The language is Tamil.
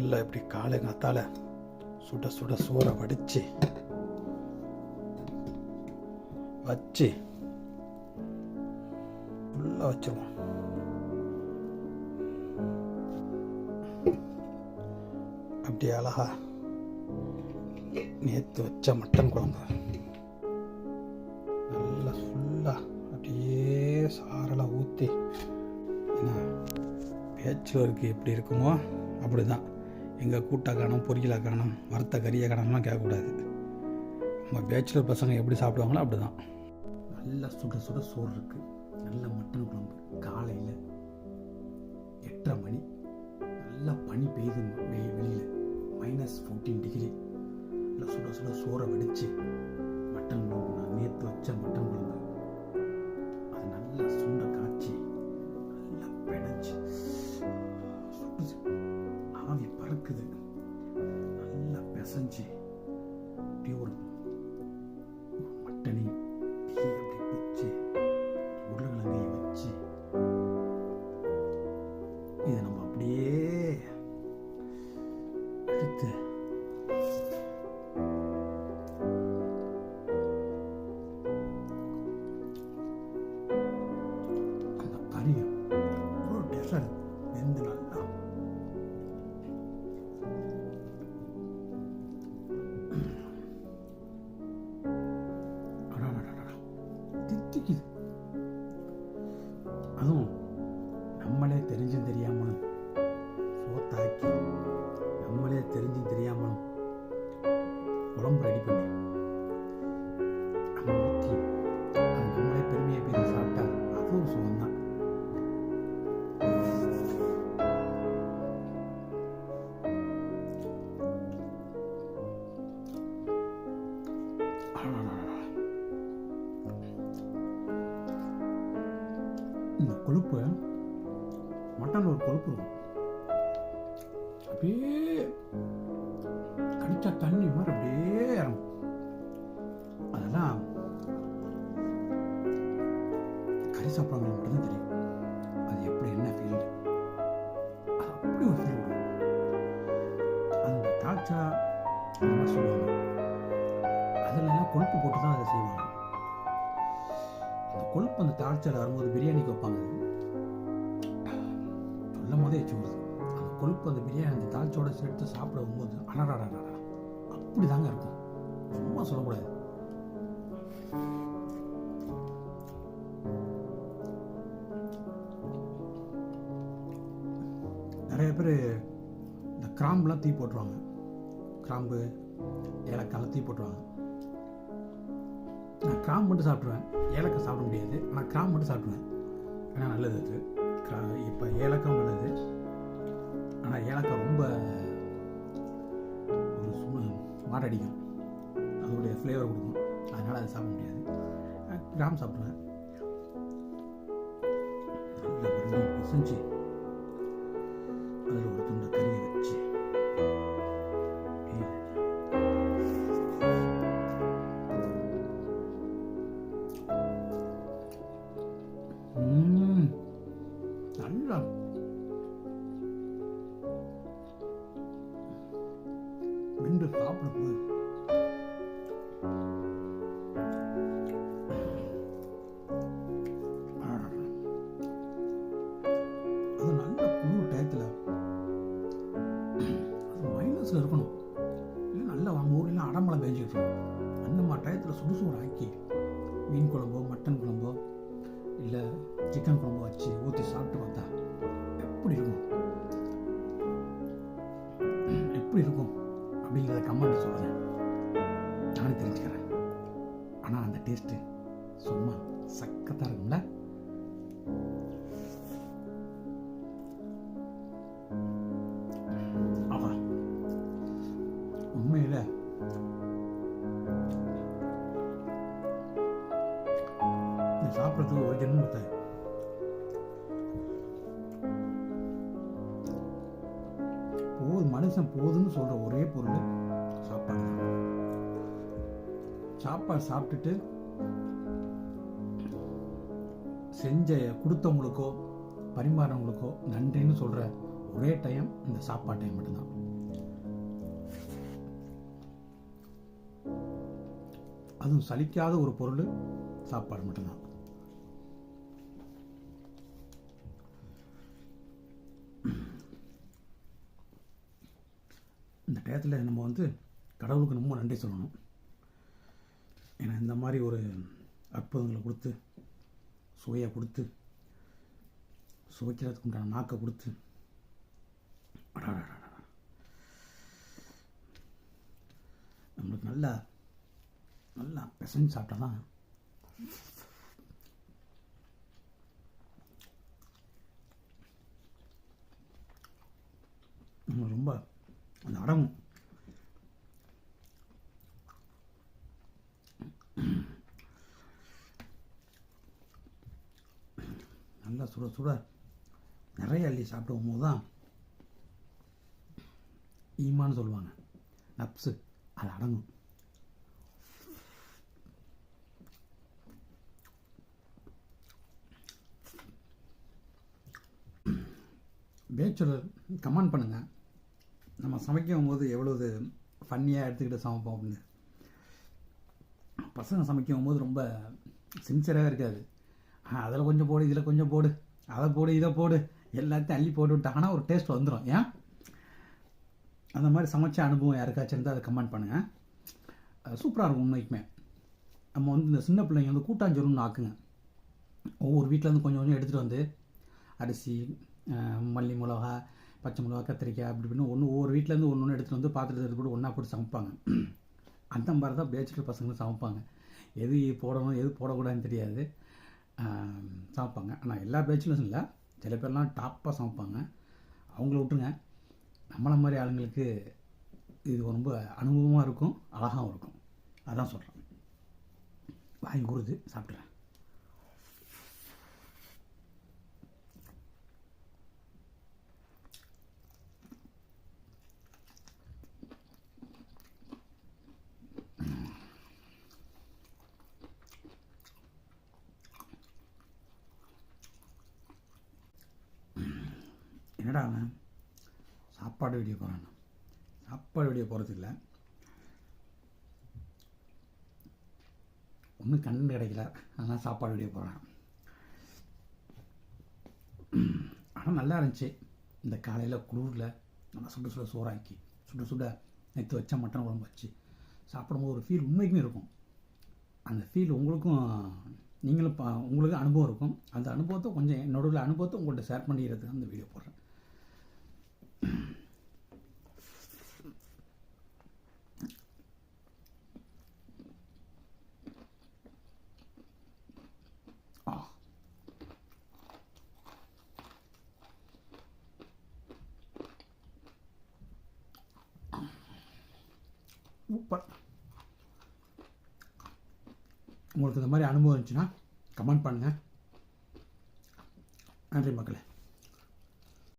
நல்லா இப்படி காலைங்காத்தால சுட சுட சோறை வடித்து வச்சு ஃபுல்லாக வச்சிருவோம். அப்படியே அழகா நேற்று வச்ச மட்டன் குழம்பு. நல்லா ஃபுல்லாக அப்படியே சாரெல்லாம் ஊற்றி என்ன பேச்சுலருக்கு எப்படி இருக்குமோ அப்படி தான் எங்கள் கூட்டை காணும் பொரியலாக காணும் வறுத்த கறியை காணம்லாம் கேட்கக்கூடாது. நம்ம பேச்சுலர் பசங்க எப்படி சாப்பிடுவாங்களோ அப்படி தான் நல்லா சுட சுட சோறு இருக்குது நல்ல மட்டன் குழம்பு. காலையில் எட்டரை மணி நல்லா பனி பெய்யுது வெளியில். மைனஸ் ஃபோர்டீன் டிகிரி நல்லா சுட சுட சோறை வடித்து மட்டன் குழம்பு. நான் நேற்று வச்ச மட்டன் குழம்பு. அது நல்லா சுண்ட நல்லா பிசைஞ்சு அப்படியே ஒரு மட்டனையும் அதுவும் நம்மளே தெரிஞ்சும் தெரியாமல் இந்த கொழுப்பு மட்டனில் ஒரு கொழுப்பு இருக்கும். அப்படியே கடிச்சா தண்ணி மாதிரி அப்படியே இறங்கும். அதெல்லாம் கறி சாப்பிட்றவங்க மட்டும்தான் தெரியும். அது எப்படி என்ன ஃபீல் அப்படி ஒரு ஃபீல் அந்த தாட்சா அந்த மாதிரி சொல்லுவாங்க. அதிலெல்லாம் கொழுப்பு போட்டு தான் அதை செய்வாங்க. கொழுப்பு அந்த தாழ்ச்சியில் வரும்போது பிரியாணிக்கு வைப்பாங்க. சொல்லும் போதே எச்சு வருது அந்த கொழுப்பு அந்த பிரியாணி அந்த தாழ்ச்சியோட சேர்த்து சாப்பிட போது அடடாடாடா அப்படி தாங்க இருக்கும். சும்மா சொல்லக்கூடாது. நிறைய பேர் இந்த கிராம்புலாம் தீ போட்டுருவாங்க. கிராம்பு ஏலக்காலாம் தீ போட்டுருவாங்க. நான் கிராம்பு மட்டும் சாப்பிடுவேன் ஏலக்காய் சாப்பிட முடியாது. ஆனால் கிராம்பு மட்டும் சாப்பிடுவேன் ஏன்னா நல்லது அது. கிரா இப்போ ஏலக்காய் நல்லது. ஆனால் ஏலக்காய் ரொம்ப ஒரு சும்மா மாட்டடிக்கும் அதோடைய ஃப்ளேவர் கொடுக்கும். அதனால் அதை சாப்பிட முடியாது. கிராம் கிராம்பு சாப்பிடுவேன் நல்ல பிசைஞ்சு நல்லா மென்று சாப்பிடும் போது அது நல்ல குளிர் டயத்தில். அது மைனஸில் இருக்கணும். இல்லை நல்லா நம்ம ஊர்லாம் அடமழை பெஞ்சிட்டு இருக்கும். அந்த மாதிரி டயத்தில் சுடுசூடு ஆக்கி மீன் குழம்போ மட்டன் குழம்போ இல்லை சிக்கன் குழம்பு வச்சு ஊற்றி சாப்பிட்டு வந்தா எப்படி இருக்கும் அப்படிங்கிறத கமெண்ட் சொல்லுங்கள் நானும் தெரிஞ்சுக்கிறேன். ஆனால் அந்த டேஸ்ட்டு சும்மா சக்கத்தாக இருக்கும்ல? ஆஹா உண்மையில் சாப்பிட்றதுக்கு ஒரு ஜென்மத்தை மனுஷன் போதும்னு சொல்கிற ஒரே பொருள் சாப்பாடு சாப்பாடு சாப்பிட்டுட்டு செஞ்ச கொடுத்தவங்களுக்கோ பரிமாறவங்களுக்கோ நன்றின்னு சொல்கிற ஒரே டைம் இந்த சாப்பாடு டைம் மட்டும்தான். அதுவும் சலிக்காத ஒரு பொருள் சாப்பாடு மட்டும்தான். இந்த நம்ம வந்து கடவுளுக்கு ரொம்ப நன்றி சொல்லணும். ஏன்னா இந்த மாதிரி ஒரு அற்புதங்களை கொடுத்து சுவையை கொடுத்து சுவைக்கிறதுக்கு உண்டான நாக்கை கொடுத்து நம்மளுக்கு நல்லா நல்லா பிசைஞ்சு சாப்பிட்டா தான் ரொம்ப அந்த அடங்கும். நல்லா சுட சுட நிறைய அள்ளி சாப்பிடும் போது தான் ஈமான்னு சொல்லுவாங்க. நப்ஸு அது அடங்கும். பேச்சுலர் கமெண்ட் பண்ணுங்கள் நம்ம சமைக்கும் போது எவ்வளவு ஃபன்னியாக எடுத்துக்கிட்டு சமைப்போம் அப்படின்னு. பசங்க சமைக்கும் போது ரொம்ப சின்சியராக இருக்காது. அதில் கொஞ்சம் போடு இதில் கொஞ்சம் போடு. அதை போடு இதை போடு. எல்லாத்தையும் அள்ளி போட்டு விட்டாங்கன்னா ஒரு டேஸ்ட் வந்துடும் ஏன்? அந்த மாதிரி சமைச்ச அனுபவம் யாருக்காச்சும் இருந்தால் அதை கமெண்ட் பண்ணுங்கள் சூப்பராக இருக்கும் உண்மைக்குமே. நம்ம வந்து இந்த சின்ன பிள்ளைங்க வந்து கூட்டாஞ்சோறுன்னு ஆக்குங்க ஒவ்வொரு வீட்டிலேருந்து கொஞ்சம் கொஞ்சம் எடுத்துகிட்டு வந்து அரிசி மல்லி மிளகா பச்சை மிளகா கத்திரிக்காய் அப்படி இப்படின்னு ஒன்று ஒவ்வொரு வீட்டிலேருந்து ஒன்று ஒன்று எடுத்துகிட்டு வந்து பாத்திரத்தை எடுத்து போட்டு ஒன்றா போட்டு சமைப்பாங்க. அந்த மாதிரி தான் பேச்சுலர் பசங்களும் சமைப்பாங்க. எது போடணும் எது போடக்கூடாதுன்னு தெரியாது. சமைப்பாங்க ஆனால் எல்லா பேச்சுலர்ஸும் இல்லை சில பேர்லாம் டாப்பாக சமைப்பாங்க. அவங்கள விட்டுருங்க. நம்மளை மாதிரி ஆளுங்களுக்கு இது ரொம்ப அனுபவமாக இருக்கும் அழகாகவும் இருக்கும். அதான் சொல்கிறேன் வாங்கி கூறுது சாப்பிட்றேன் என்னடா அவன்? சாப்பாடு வீடியோ போகிறான் சாப்பாடு வீடியோ போகிறது இல்லை ஒன்றும் கண்ணு கிடைக்கல. அதனால் சாப்பாடு வீடியோ போகிறான் ஆனால் நல்லா இருந்துச்சு. இந்த காலையில் குளிரில் நல்லா சுட சுட சோறாக்கி சுட சுட நேற்று வச்ச மட்டன் குழம்பு வச்சு சாப்பிடும்போது ஒரு ஃபீல் உண்மைக்குமே இருக்கும். அந்த ஃபீல் உங்களுக்கும் நீங்களும் பா உங்களுக்கு அனுபவம் இருக்கும். அந்த அனுபவத்தை கொஞ்சம் என்னோட அனுபவத்தை உங்கள்கிட்ட ஷேர் பண்ணிக்கிறதுக்கு அந்த வீடியோ போடுறேன். உங்களுக்கு இந்த மாதிரி அனுபவம் இருந்துச்சுன்னா கமெண்ட் பண்ணுங்கள் நன்றி மக்களே.